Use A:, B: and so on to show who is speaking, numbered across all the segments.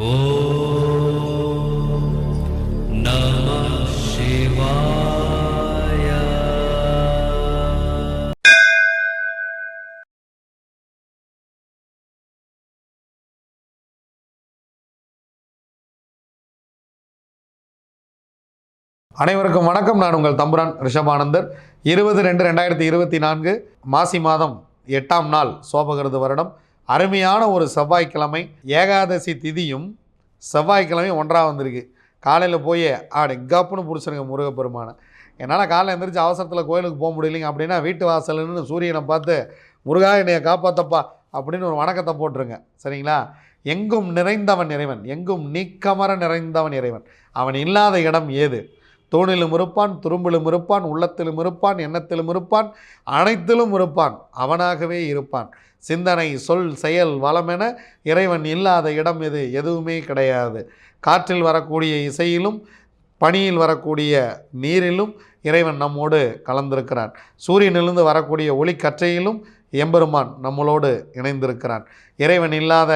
A: அனைவருக்கும் வணக்கம். நான் உங்கள் தம்புரான் ரிஷபானந்தர். இருபது ரெண்டு ரெண்டாயிரத்தி இருபத்தி நான்கு மாசி மாதம் எட்டாம் நாள் சோபகிருது வருடம். அருமையான ஒரு செவ்வாய்க்கிழமை ஏகாதசி திதியும் செவ்வாய்க்கிழமையும் ஒன்றாக வந்திருக்கு. காலையில் போய் ஆடு கப்புன்னு பிடிச்சிருங்க முருகப்பெருமானை. என்னால் காலையில் எந்திரிச்சு அவசரத்தில் கோயிலுக்கு போக முடியலைங்க அப்படின்னா வீட்டு வாசல்னு சூரியனை பார்த்து முருகா என்னைய காப்பாத்தப்பா அப்படின்னு ஒரு வணக்கத்தை போட்டுருங்க. சரிங்களா? எங்கும் நிறைந்தவன் இறைவன் எங்கும் நீக்கமர நிறைந்தவன் இறைவன். அவன் இல்லாத இடம் ஏது? தூணிலும் இருப்பான் துரும்பிலும் இருப்பான் உள்ளத்திலும் இருப்பான் எண்ணத்திலும் இருப்பான் அனைத்திலும் இருப்பான். அவனாகவே இருப்பான். சிந்தனை சொல் செயல் வளமென இறைவன் இல்லாத இடம் எது எதுவுமே கிடையாது. காற்றில் வரக்கூடிய இசையிலும் பனியில் வரக்கூடிய நீரிலும் இறைவன் நம்மோடு கலந்திருக்கிறான். சூரியனிலிருந்து வரக்கூடிய ஒளிக்கற்றையிலும் எம்பெருமான் நம்மளோடு இணைந்திருக்கிறான். இறைவன் இல்லாத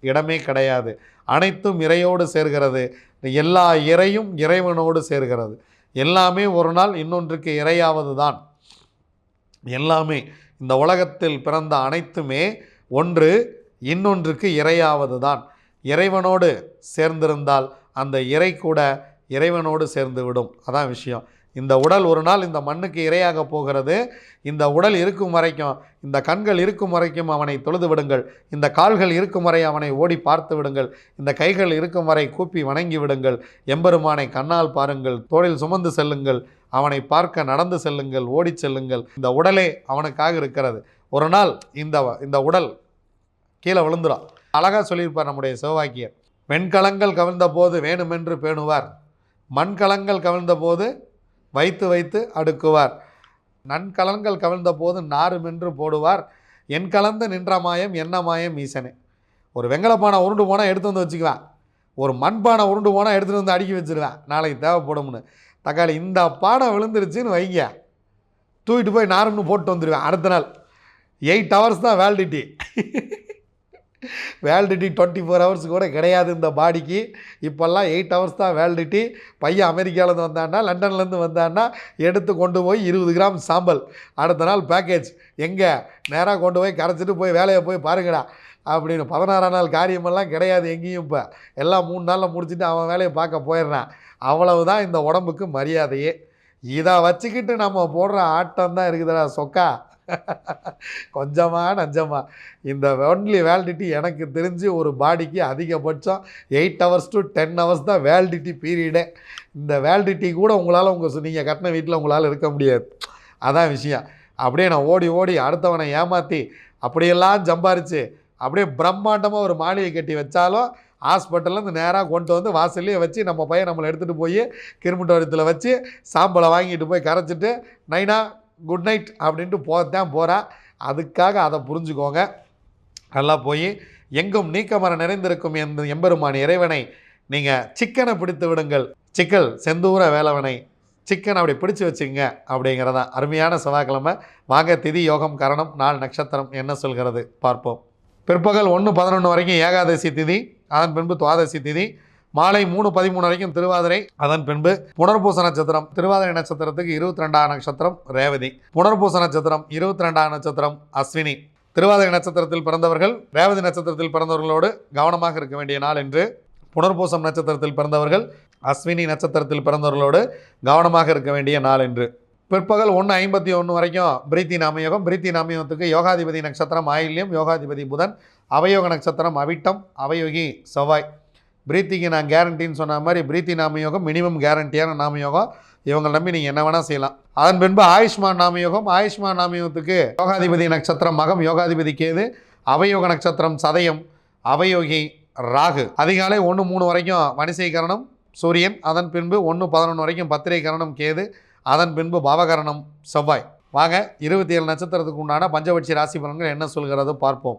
A: இடமே கிடையாது. அனைத்தும் இறையோடு சேர்கிறது. எல்லா இறையும் இறைவனோடு சேர்கிறது. எல்லாமே ஒரு நாள் இன்னொன்றுக்கு இறையாவது தான். எல்லாமே இந்த உலகத்தில் பிறந்த அனைத்துமே ஒன்று இன்னொன்றுக்கு இறையாவது தான். இறைவனோடு சேர்ந்திருந்தால் அந்த இறை கூட இறைவனோடு சேர்ந்து விடும் அதான் விஷயம். இந்த உடல் ஒரு நாள் இந்த மண்ணுக்கு இரையாக போகிறது. இந்த உடல் இருக்கும் வரைக்கும் இந்த கண்கள் இருக்கும் வரைக்கும் அவனை தொழுது விடுங்கள். இந்த கால்கள் இருக்கும் வரை அவனை ஓடி பார்த்து விடுங்கள். இந்த கைகள் இருக்கும் வரை கூப்பி வணங்கி விடுங்கள். எம்பெருமானை கண்ணால் பாருங்கள். தோளில் சுமந்து செல்லுங்கள். அவனை பார்க்க நடந்து செல்லுங்கள். ஓடிச் செல்லுங்கள். இந்த உடலே அவனுக்காக இருக்கிறது. ஒரு நாள் இந்த இந்த உடல் கீழே விழுந்துடும். அழகாக சொல்லியிருப்பார் நம்முடைய சிவவாக்கியர் வெண்கலங்கள் கவிழ்ந்த போது வேணுமென்று பேணுவார். மண்கலங்கள் கவிழ்ந்த போது வைத்து வைத்து அடுக்குவார். நன்கலன்கள் கவிழ்ந்த போது நாருமென்று போடுவார். என் கலந்து நின்ற மாயம் என்ன மாயம் ஈசனே. ஒரு வெங்கலப்பானை உருண்டு போனால் எடுத்து வந்து வச்சுக்குவேன். ஒரு மண்பானை உருண்டு போனால் எடுத்துகிட்டு வந்து அடுக்கி வச்சுருவேன். நாளைக்கு தேவைப்படும்னு. தக்காளி இந்த பானை விழுந்துருச்சுன்னு வைங்க. தூக்கிட்டு போய் நாறுன்னு போட்டு வந்துடுவேன் அடுத்த நாள். எயிட் ஹவர்ஸ் தான் validity. Validity twenty four hours கூட கிடையாது இந்த பாடிக்கு. இப்போல்லாம் எயிட் ஹவர்ஸ் தான் வேலிடிட்டி. பையன் அமெரிக்காவிலேருந்து வந்தான்னா லண்டன்லேருந்து வந்தான்னா எடுத்து கொண்டு போய் இருபது கிராம் சாம்பல். அடுத்த நாள் பேக்கேஜ் எங்கே? நேராக கொண்டு போய் கரைச்சிட்டு போய் வேலையை போய் பாருங்கடா. அப்படின்னு பதினாறாம் நாள் காரியமெல்லாம் கிடையாது எங்கேயும் இப்போ. எல்லாம் மூணு நாளில் முடிச்சுட்டு அவன் வேலையை பார்க்க போயிடுறான். அவ்வளவு தான் இந்த உடம்புக்கு மரியாதையே. இதை வச்சுக்கிட்டு நம்ம போடுற ஆட்டம் தான் இருக்குதுடா சொக்கா. கொஞ்சமாக நஞ்சமா இந்த ஒன்லி வேலிடிட்டி எனக்கு தெரிஞ்சு ஒரு பாடிக்கு அதிகபட்சம் eight hours to ten hours தான் வேலிடிட்டி பீரியடே இந்த வேலிடிட்டி கூட உங்களால் உங்கள் நீங்கள் கட்டின வீட்டில் உங்களால் இருக்க முடியாது. அதான் விஷயம். அப்படியே நான் ஓடி ஓடி அடுத்தவனை ஏமாற்றி அப்படியெல்லாம் சம்பாரித்து அப்படியே பிரம்மாண்டமாக ஒரு மாளிகை கட்டி வச்சாலும் ஹாஸ்பிட்டல்லேருந்து நேராக கொண்டு வந்து வாசல்லையே வச்சு நம்ம பையன் நம்மளை எடுத்துகிட்டு போய் கிருமிட்டோரத்தில் வச்சு சாம்பலை வாங்கிட்டு போய் கரைச்சிட்டு நைனா குட் நைட் அப்படின்ட்டு போகத்தான் போகிறா அதுக்காக அதை புரிஞ்சுக்கோங்க. நல்லா போய் எங்கும் நீக்கமர நிறைந்திருக்கும் எந்த எம்பெருமான் இறைவனை நீங்கள் சிக்கனை பிடித்து விடுங்கள். சிக்கல் செந்தூர வேலவனை சிக்கன் அப்படி பிடிச்சி வச்சுங்க அப்படிங்கிறதா அருமையான செவ்வாய்க்கிழமை. வாங்க திதி யோகம் கரணம் நாள் நட்சத்திரம் என்ன சொல்கிறது பார்ப்போம். பிற்பகல் ஒன்று பதினொன்று வரைக்கும் ஏகாதசி திதி அதன் பின்பு துவாதசி திதி மாலை மூணு பதிமூணு வரைக்கும் திருவாதிரை அதன் பின்பு புனர்பூச நட்சத்திரம் திருவாதிரை நட்சத்திரத்துக்கு இருபத்தி ரெண்டாம் நட்சத்திரம் ரேவதி. புனர்பூச நட்சத்திரம் இருபத்தி ரெண்டாம் நட்சத்திரம் அஸ்வினி. திருவாதிரை நட்சத்திரத்தில் பிறந்தவர்கள் ரேவதி நட்சத்திரத்தில் பிறந்தவர்களோடு கவனமாக இருக்க வேண்டிய நாள் என்று புனர்பூசம் நட்சத்திரத்தில் பிறந்தவர்கள் அஸ்வினி நட்சத்திரத்தில் பிறந்தவர்களோடு கவனமாக இருக்க வேண்டிய நாள் என்று பிற்பகல் ஒன்று ஐம்பத்தி ஒன்று வரைக்கும் பிரீத்தி நாமயோகம் பிரீத்தி நாமயோகத்துக்கு யோகாதிபதி நட்சத்திரம் ஆயில்யம் யோகாதிபதி புதன் அவயோக நட்சத்திரம் அவிட்டம் அவயோகி செவ்வாய். பிரீத்திக்கு நான் கேரண்டின்னு சொன்ன மாதிரி பிரீத்தி நாமயோகம் மினிமம் கேரண்டியான நாமயோகம். இவங்க நம்பி நீங்கள் என்ன வேணால் செய்யலாம். அதன் பின்பு ஆயுஷ்மான் நாமயோகம். ஆயுஷ்மான் நாமயோகத்துக்கு யோகாதிபதி நட்சத்திரம் மகம் யோகாதிபதி கேது அவயோக நட்சத்திரம் சதயம் அவயோகி ராகு. அதிகாலை ஒன்று மூணு வரைக்கும் வணிசை கரணம் சூரியன் அதன் பின்பு ஒன்று பதினொன்று வரைக்கும் பத்திரை கரணம் கேது அதன் பின்பு பாவகரணம் செவ்வாய். வாங்க இருபத்தி ஏழு நட்சத்திரத்துக்கு உண்டான பஞ்சபட்சி ராசி பலன்கள் என்ன சொல்கிறதோ பார்ப்போம்.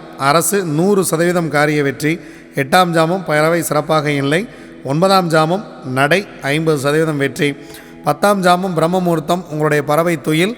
A: அரசு நூறு சதவீதம் காரிய வெற்றி. எட்டாம் ஜாமம் பறவை சிறப்பாக இல்லை. ஒன்பதாம் ஜாமம் நடை ஐம்பது சதவீதம் வெற்றி. பத்தாம் ஜாமம் பிரம்மமுகூர்த்தம் உங்களுடைய பறவை துயில்.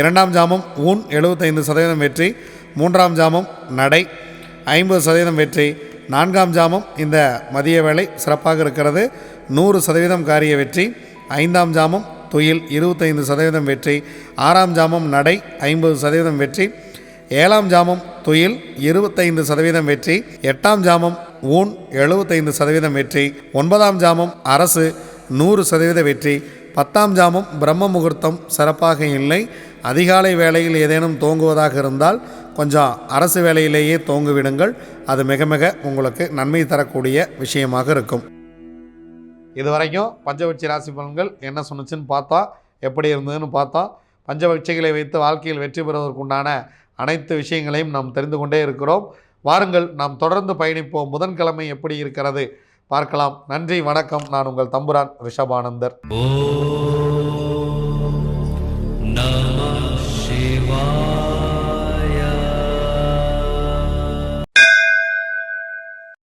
A: இரண்டாம் ஜாமம் ஊன் எழுபத்தைந்து சதவீதம் வெற்றி மூன்றாம் ஜாமம் நடை ஐம்பது சதவீதம் வெற்றி. நான்காம் ஜாமம் இந்த மதிய வேலை சிறப்பாக இருக்கிறது நூறு சதவீதம் காரிய வெற்றி. ஐந்தாம் ஜாமம் துயில் இருபத்தைந்து சதவீதம் வெற்றி. ஆறாம் ஜாமம் நடை ஐம்பது சதவீதம் வெற்றி. ஏழாம் ஜாமம் துயில் இருபத்தைந்து சதவீதம் வெற்றி. எட்டாம் ஜாமம் ஊன் எழுபத்தைந்து சதவீதம் வெற்றி. ஒன்பதாம் ஜாமம் அரசு நூறு சதவீத வெற்றி. பத்தாம் ஜாமம் பிரம்ம முகூர்த்தம் சிறப்பாக இல்லை. அதிகாலை வேளையில் ஏதேனும் தோங்குவதாக இருந்தால் கொஞ்சம் அரசு வேலையிலேயே தோங்குவிடுங்கள். அது மிக மிக உங்களுக்கு நன்மை தரக்கூடிய விஷயமாக இருக்கும். இது வரைக்கும் பஞ்சபட்சி ராசி பலன்கள் என்ன சொன்னுச்சுன்னு பார்த்தா எப்படி இருந்ததுன்னு பார்த்தோம் பஞ்சபட்சிகளை வைத்து வாழ்க்கையில் வெற்றி பெறுவதற்குண்டான அனைத்து விஷயங்களையும் நாம் தெரிந்து கொண்டே இருக்கிறோம். வாருங்கள் நாம் தொடர்ந்து பயணிப்போம். புதன்கிழமை எப்படி இருக்கிறது? பார்க்கலாம். நன்றி வணக்கம். நான் உங்கள் தம்புரான் ரிஷபானந்தர்.
B: ஓம்